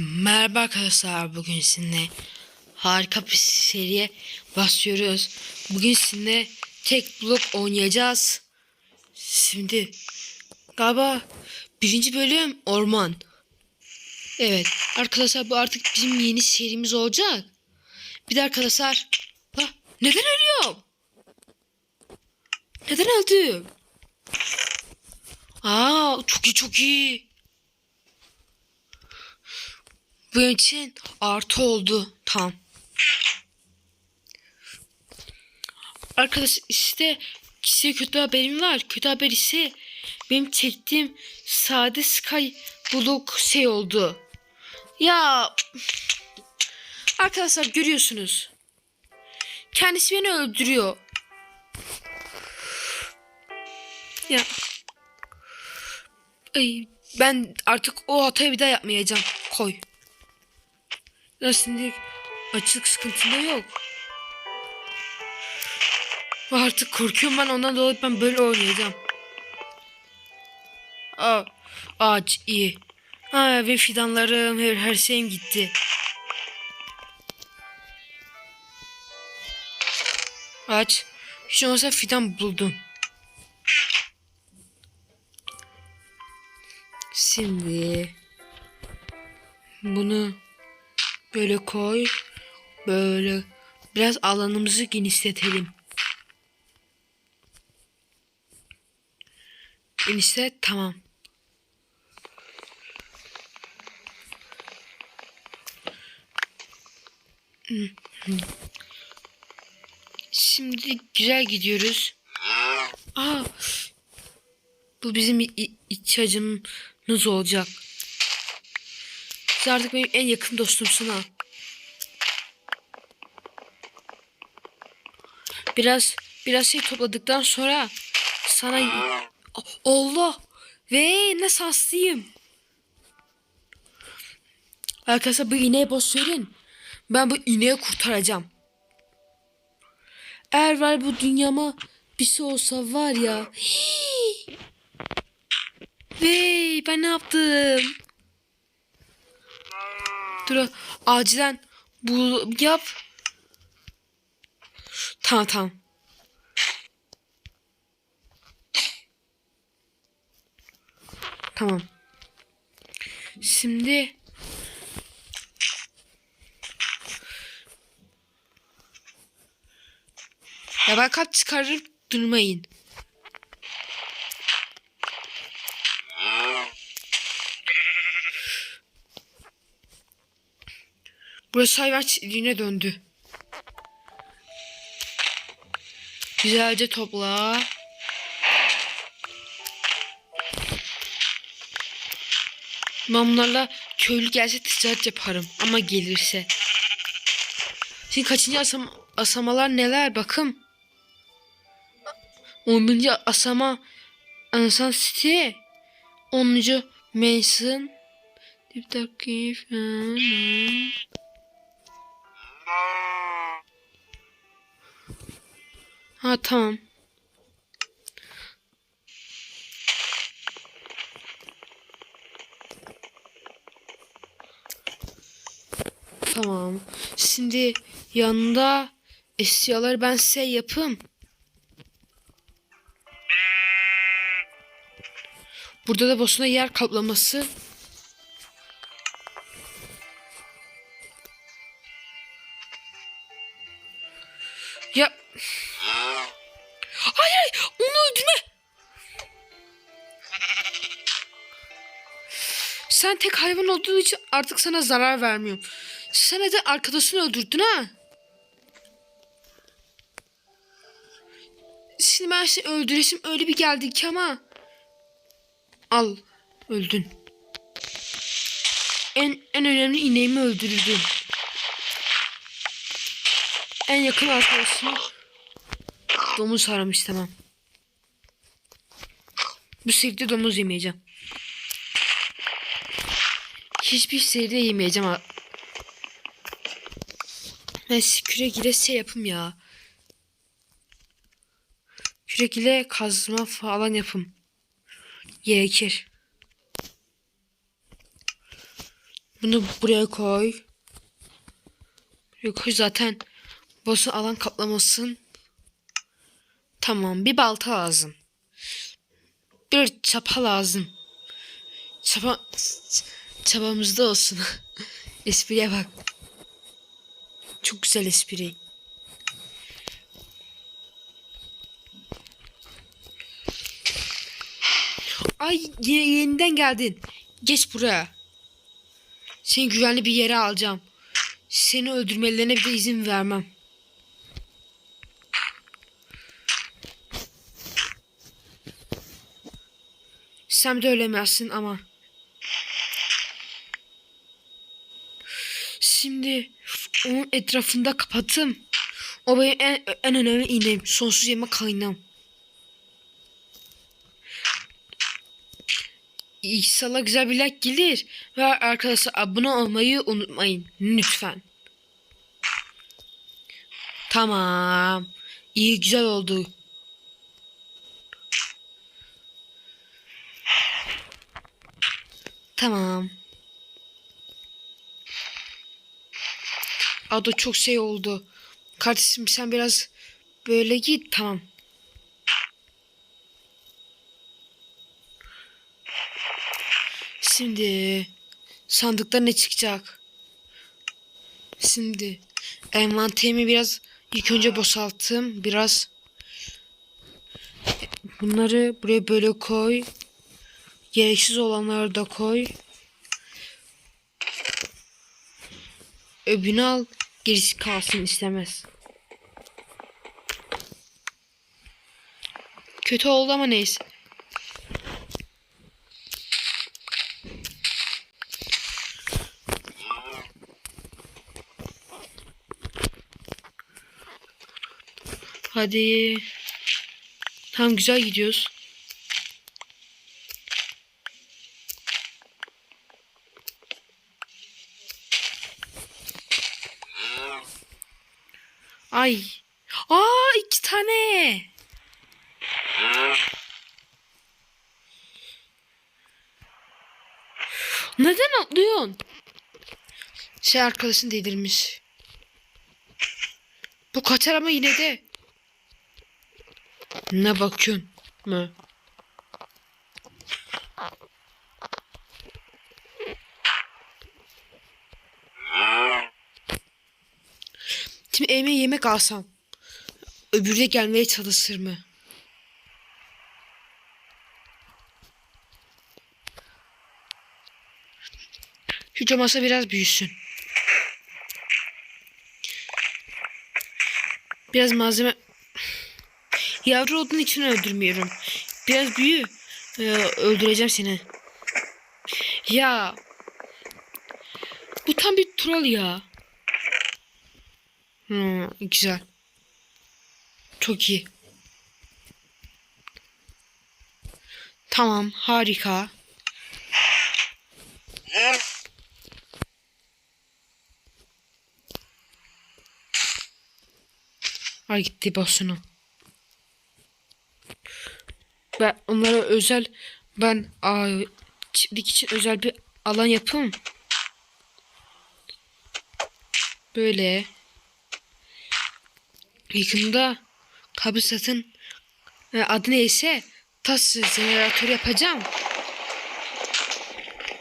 Merhaba arkadaşlar bugün sizinle harika bir seriye basıyoruz. Bugün sizinle tek blok oynayacağız. Şimdi galiba birinci bölüm orman. Evet arkadaşlar bu artık bizim yeni serimiz olacak. Bir de arkadaşlar ha, neden ölüyorum? Neden öldüm? Aa çok iyi çok iyi. Bu için artı oldu. Tamam. Arkadaş işte size kötü haberim var. Kötü haber ise benim çektiğim sade sky blok şey oldu. Ya arkadaşlar görüyorsunuz. Kendisi beni öldürüyor. Ya Ay, ben artık o hatayı bir daha yapmayacağım. Koy. Ya şimdi açlık sıkıntında yok. Artık korkuyorum ben ondan dolayı ben böyle oynayacağım. Aa, ağaç iyi. Ha, ve fidanlarım her, her şeyim gitti. Ağaç. Hiç olmazsa fidan buldum. Şimdi bunu böyle koy. Böyle biraz alanımızı genişletelim. Genişlet tamam. Şimdi güzel gidiyoruz. Aa, bu bizim ihtiyacımız olacak. Sen artık benim en yakın dostumsun ha. Biraz biraz şey topladıktan sonra sana Allah ve nasıl hastayım. Arkadaşlar bu ineği boş verin. Ben bu ineği kurtaracağım. Eğer var bu dünyama bir şey olsa var ya. Hii. Vey ben ne yaptım? Dur acilen bu yap. Tamam tamam. Tamam. Şimdi Ya ben kalp çıkarıp durmayın. Burası hayvan çiftliğine döndü. Güzelce topla. Bunlarla köylü gelse ticaret yaparım. Ama gelirse. Şimdi kaçıncı asam asamalar neler bakım. 11. asama Ansan City. 10. Mason. Bir dakika. Ha tamam. Tamam. Şimdi yanında eşyaları ben size yapım. Burada da boşuna yer kaplaması. Ya. Hayır, hayır, onu öldürme. Sen tek hayvan olduğu için artık sana zarar vermiyorum. Sen de arkadaşını öldürdün ha. Şimdi ben seni öldüresim öyle bir geldi ki ama. Al. Öldün. En en önemli ineğimi öldürdün. En yakın arkadaşımı domuz aramış tamam. Bu seride domuz yemeyeceğim. Hiçbir seride yemeyeceğim. Ben kürek ile şey yapım ya. Kürek ile kazma falan yapım. Gerekir. Bunu buraya koy. Buraya koy zaten. Boss'un alan kaplamasın. Tamam bir balta lazım. Bir çapa lazım. Çapa çabamızda olsun. Espriye bak. Çok güzel espri. Ay yine yeniden geldin. Geç buraya. Seni güvenli bir yere alacağım. Seni öldürmelerine bir izin vermem. Sen de ölemezsin ama. Şimdi onun etrafında kapatım. O benim en, en önemli iğnem. Sonsuz yeme kaynağım. İnşallah güzel bir like gelir. Ve arkadaşlar abone olmayı unutmayın. Lütfen. Tamam. İyi güzel oldu. Tamam. Ado çok şey oldu. Kardeşim sen biraz böyle git. Tamam. Şimdi sandıkta ne çıkacak? Şimdi envanterimi biraz ilk önce boşalttım. Biraz bunları buraya böyle koy. Gereksiz olanları da koy. Öbünü al. Gerisi kalsın istemez. Kötü oldu ama neyse. Hadi. Tam güzel gidiyoruz. Ay. Aa iki tane. Neden atlıyorsun? Şey arkadaşın delirmiş. Bu kaçar ama yine de. Ne bakıyorsun mu? Şimdi evime yemek alsam. Öbürü de gelmeye çalışır mı? Şu camasa biraz büyüsün. Biraz malzeme... Yavru olduğun için öldürmüyorum. Biraz büyü. Ee, öldüreceğim seni. Ya. Bu tam bir troll ya. Hmm, güzel. Çok iyi. Tamam, harika. Ay gitti bossunu. Ben onlara özel ben aa, çiftlik için özel bir alan yapayım. Böyle. Yakında Kabusat'ın e, adı neyse tas jeneratör yapacağım.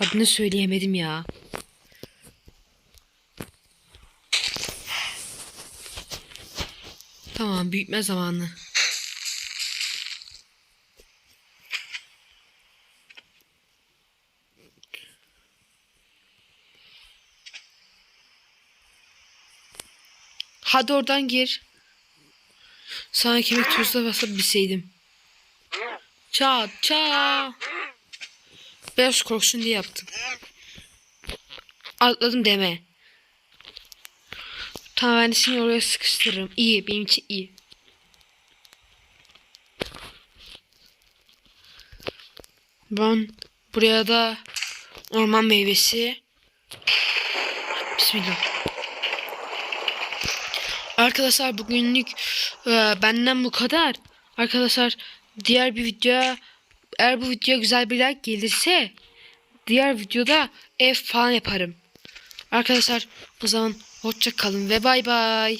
Adını söyleyemedim ya. Tamam büyütme zamanı. Hadi oradan gir. Sana kemik tuzla basıp bilseydim. Çat çat. Biraz korksun diye yaptım. Atladım deme. Tamam ben seni oraya sıkıştırırım. İyi benim için iyi. Ben buraya da orman meyvesi. Bismillah. Arkadaşlar bugünlük e, benden bu kadar. Arkadaşlar diğer bir videoya eğer bu video güzel bir like gelirse diğer videoda ev falan yaparım. Arkadaşlar o zaman hoşça kalın ve bay bay.